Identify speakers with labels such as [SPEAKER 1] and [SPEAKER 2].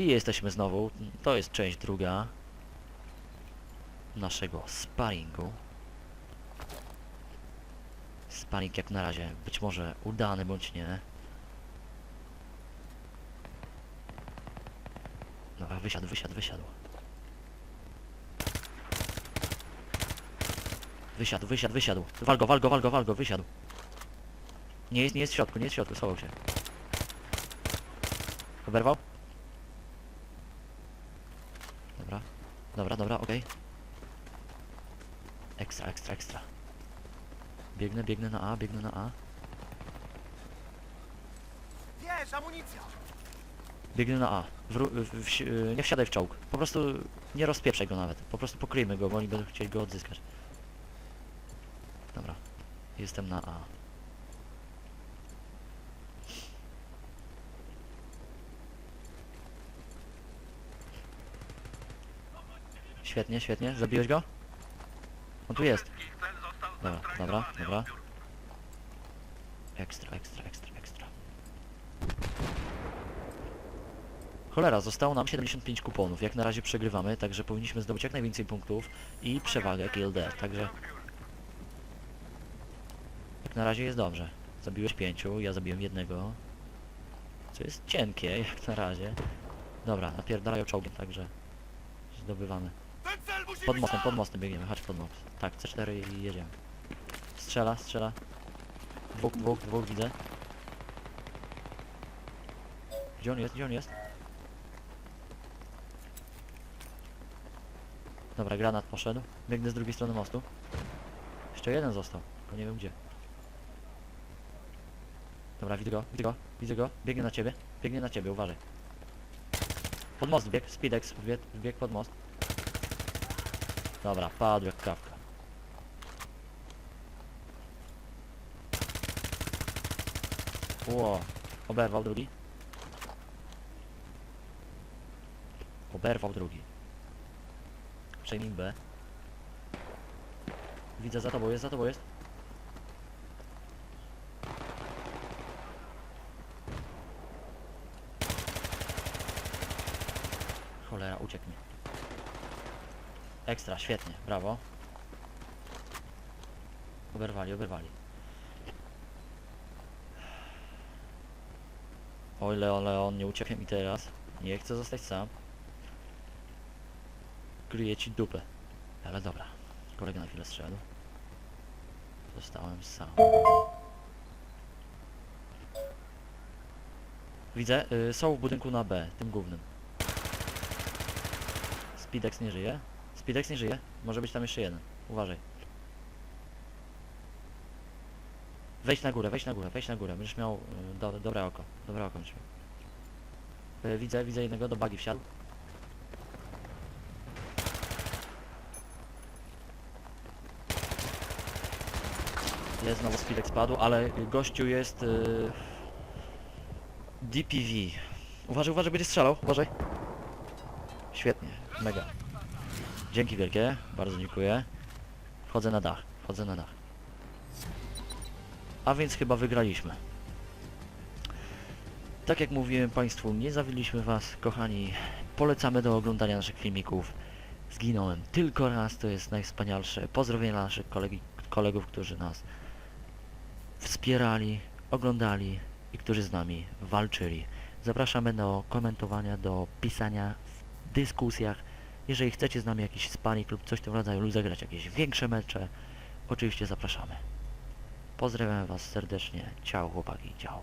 [SPEAKER 1] I jesteśmy znowu. To jest część druga naszego sparingu. Sparing jak na razie być może udany bądź nie. Dobra, wysiadł, wysiadł, wysiadł. Wysiadł, wysiadł, wysiadł. Wal go, wal go, wal go, wal go, wysiadł. Nie jest, nie jest w środku, nie jest w środku, schował się. Oberwał? Dobra, dobra, dobra, okej. Ekstra, ekstra, ekstra. Biegnę, biegnę na A, biegnę na A.
[SPEAKER 2] Wiesz, amunicja!
[SPEAKER 1] Biegnę na A. Wró w, w, nie wsiadaj w czołg. Po prostu nie rozpieprzaj go nawet. Po prostu pokryjmy go, bo oni będą chcieli go odzyskać. Dobra. Jestem na A. Świetnie, świetnie. Zabiłeś go? On tu jest. Dobra, dobra, dobra. Ekstra, ekstra, ekstra, ekstra. Cholera, zostało nam 75 kuponów. Jak na razie przegrywamy, także powinniśmy zdobyć jak najwięcej punktów i przewagę death, także... Jak na razie jest dobrze. Zabiłeś pięciu, ja zabiłem jednego. Co jest cienkie, jak na razie. Dobra, napierdalają czołgiem, także... Zdobywamy. Pod mostem, pod mostem biegniemy, chodź pod most. Tak, C4 i jedziemy. Strzela, strzela. Dwóch, dwóch, dwóch widzę. Gdzie on jest, gdzie on jest? Dobra, granat poszedł. Biegnę z drugiej strony mostu. Jeszcze jeden został, tylko nie wiem gdzie. Dobra, widzę go, widzę go, widzę go. Biegnie na ciebie, biegnie na ciebie, uważaj. Pod most wbiegł, Speedex wbiegł, wbiegł pod most. Dobra, padł jak kawka. Ło, oberwał drugi. Oberwał drugi. Przejmij B. Widzę, za tobą jest, za tobą jest. Cholera, uciekł mi. Ekstra, świetnie, brawo. Oberwali, oberwali. Oj, Leon, Leon, nie ucieknie mi teraz. Nie chcę zostać sam. Kryję ci dupę. Ale dobra. Kolega na chwilę strzelił. Zostałem sam. Widzę, y, są w budynku na B, tym głównym. Speedex nie żyje. Speedex nie żyje. Może być tam jeszcze jeden. Uważaj. Wejdź na górę, wejdź na górę, wejdź na górę. Będziesz miał y, do, dobre oko. Dobre oko będziesz miał. Y, widzę, widzę jednego, do bagi wsiadł. Jest znowu Speedex spadł, ale gościu jest... Y, DPV. Uważaj, uważaj, będzie strzelał, uważaj. Świetnie, mega. Dzięki wielkie, bardzo dziękuję. Wchodzę na dach, wchodzę na dach. A więc chyba wygraliśmy. Tak jak mówiłem Państwu, nie zawiliśmy Was, kochani. Polecamy do oglądania naszych filmików. Zginąłem tylko raz, to jest najwspanialsze. Pozdrowienia dla naszych kolegi, kolegów, którzy nas wspierali, oglądali i którzy z nami walczyli. Zapraszamy do komentowania, do pisania w dyskusjach. Jeżeli chcecie z nami jakiś spanik lub coś w tym rodzaju, lub zagrać jakieś większe mecze, oczywiście zapraszamy. Pozdrawiam Was serdecznie. Ciao chłopaki, ciao.